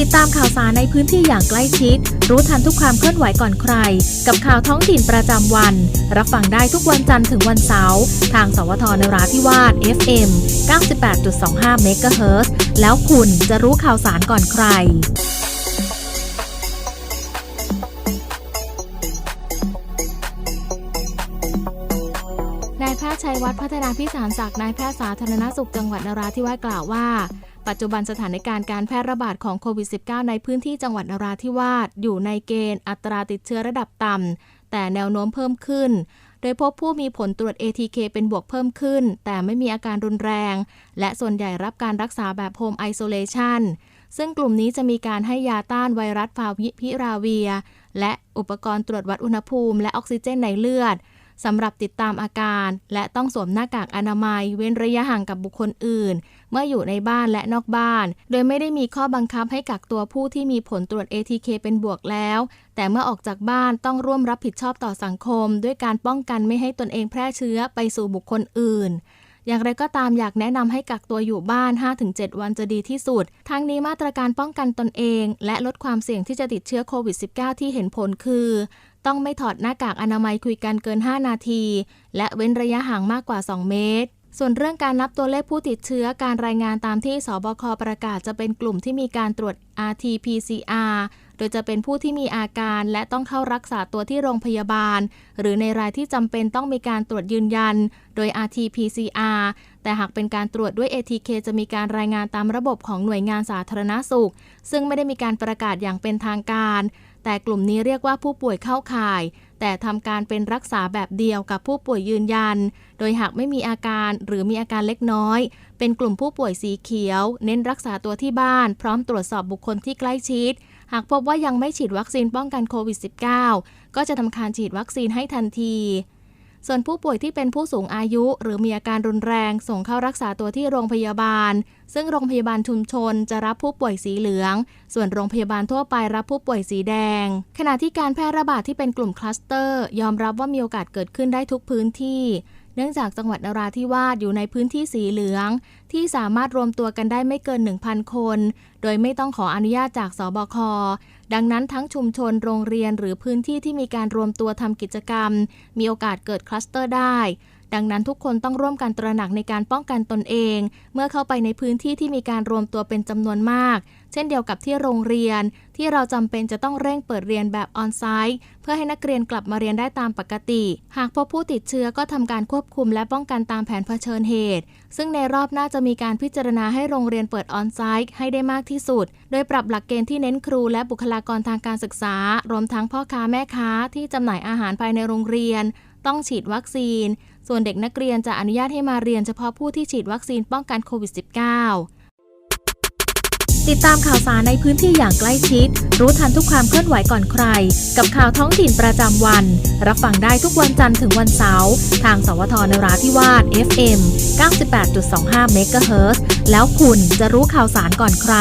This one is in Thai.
ติดตามข่าวสารในพื้นที่อย่างใกล้ชิด รู้ทันทุกความเคลื่อนไหวก่อนใคร กับข่าวท้องถิ่นประจำวัน รับฟังได้ทุกวันจันทร์ถึงวันเสาร์ทาง สวทนราธิวาส FM 98.25เมกะเฮิรตซ์แล้วคุณจะรู้ข่าวสารก่อนใครนายแพทย์ชัยวัฒน์พัฒนาพิสารศักดิ์นายแพทย์สาธารณสุขจังหวัดนราธิวาสกล่าวว่า ปัจจุบันสถานการณ์การแพร่ระบาดของโควิด -19 ในพื้นที่จังหวัดนราธิวาสอยู่ในเกณฑ์อัตราติดเชื้อระดับต่ำ แต่แนวโน้มเพิ่มขึ้น โดยพบผู้มีผลตรวจ ATK เป็นบวกเพิ่มขึ้น แต่ไม่มีอาการรุนแรง และส่วนใหญ่รับการรักษาแบบโฮมไอโซเลชันซึ่งกลุ่มนี้จะมีการให้ยาต้านไวรัสฟาวิพิราเวีย และอุปกรณ์ตรวจวัดอุณหภูมิ และออกซิเจนในเลือด สำหรับติดตามอาการ และต้องสวมหน้ากากอนามัย เว้นระยะห่างกับบุคคลอื่น เมื่ออยู่ในบ้านและนอกบ้าน โดยไม่ได้มีข้อบังคับให้กักตัวผู้ที่มีผลตรวจ ATK เป็นบวกแล้ว แต่เมื่อออกจากบ้านต้องร่วมรับผิดชอบต่อสังคม ด้วยการป้องกันไม่ให้ตนเองแพร่เชื้อไปสู่บุคคลอื่น อย่างไรก็ตามอยากแนะนำให้กักตัวอยู่บ้าน 5-7 วันจะดีที่สุด ทั้งนี้มาตรการป้องกันตนเอง และลดความเสี่ยงที่จะติดเชื้อโควิด -19 ที่เห็นผลคือ ต้องไม่ถอดหน้ากากอนามัยคุยกันเกิน 5 นาที และเว้นระยะห่างมากกว่า 2 เมตรส่วนเรื่องการนับตัวเลขผู้ติดเชื้อการรายงานตามที่สบคประกาศจะเป็นกลุ่มที่มีการตรวจ RT-PCR โดยจะเป็นผู้ที่มีอาการและต้องเข้ารักษาตัวที่โรงพยาบาล หรือในรายที่จำเป็นต้องมีการตรวจยืนยัน โดย RT-PCR แต่หากเป็นการตรวจด้วย ATK จะมีการรายงานตามระบบของหน่วยงานสาธารณสุข ซึ่งไม่ได้มีการประกาศอย่างเป็นทางการ แต่กลุ่มนี้เรียกว่าผู้ป่วยเข้าข่าย แต่ทำการเป็นรักษาแบบเดียวกับผู้ป่วยยืนยัน โดยหากไม่มีอาการหรือมีอาการเล็กน้อย เป็นกลุ่มผู้ป่วยสีเขียว เน้นรักษาตัวที่บ้าน พร้อมตรวจสอบบุคคลที่ใกล้ชิด หากพบว่ายังไม่ฉีดวัคซีนป้องกันโควิด -19 ก็จะทำการฉีดวัคซีนให้ทันทีส่วนผู้ป่วยที่เป็นผู้สูงอายุ หรือมีอาการรุนแรง ส่งเข้ารักษาตัวที่โรงพยาบาล ซึ่งโรงพยาบาลชุมชนจะรับผู้ป่วยสีเหลือง ส่วนโรงพยาบาลทั่วไปรับผู้ป่วยสีแดง ขณะที่การแพร่ระบาดที่เป็นกลุ่มคลัสเตอร์ ยอมรับว่ามีโอกาสเกิดขึ้นได้ทุกพื้นที่ เนื่องจากจังหวัดนราธิวาสอยู่ในพื้นที่สีเหลือง ที่สามารถรวมตัวกันได้ไม่เกิน 1,000 คน โดยไม่ต้องขออนุญาตจากสบค ดังนั้นทั้งชุมชนโรงเรียนหรือพื้นที่ที่มีการรวมตัวทำกิจกรรม มีโอกาสเกิดคลัสเตอร์ได้ ดังนั้นทุกคนต้องร่วมกันตระหนักในการป้องกันตนเอง เมื่อเข้าไปในพื้นที่ที่มีการรวมตัวเป็นจำนวนมาก เช่นเดียวกับที่โรงเรียน ที่เราจำเป็นจะต้องเร่งเปิดเรียนแบบออนไซต์เพื่อให้นักเรียนกลับมาเรียนได้ตามปกติ หากพบผู้ติดเชื้อก็ทำการควบคุมและป้องกันตามแผนเผชิญเหตุ ซึ่งในรอบหน้าจะมีการพิจารณาให้โรงเรียนเปิดออนไซต์ให้ได้มากที่สุด โดยปรับหลักเกณฑ์ที่เน้นครูและบุคลากรทางการศึกษา รวมทั้งพ่อค้าแม่ค้าที่จำหน่ายอาหารภายในโรงเรียน ต้องฉีดวัคซีน ส่วนเด็กนักเรียนจะอนุญาตให้มาเรียนเฉพาะผู้ที่ฉีดวัคซีนป้องกันโควิด -19 ติดตามข่าวสารในพื้นที่อย่างใกล้ชิด รู้ทันทุกความเคลื่อนไหวก่อนใคร กับข่าวท้องถิ่นประจำวัน รับฟังได้ทุกวันจันทร์ถึงวันเสาร์ทาง สวทนราธิวาส FM 98.25เมกะเฮิรตซ์แล้วคุณจะรู้ข่าวสารก่อนใคร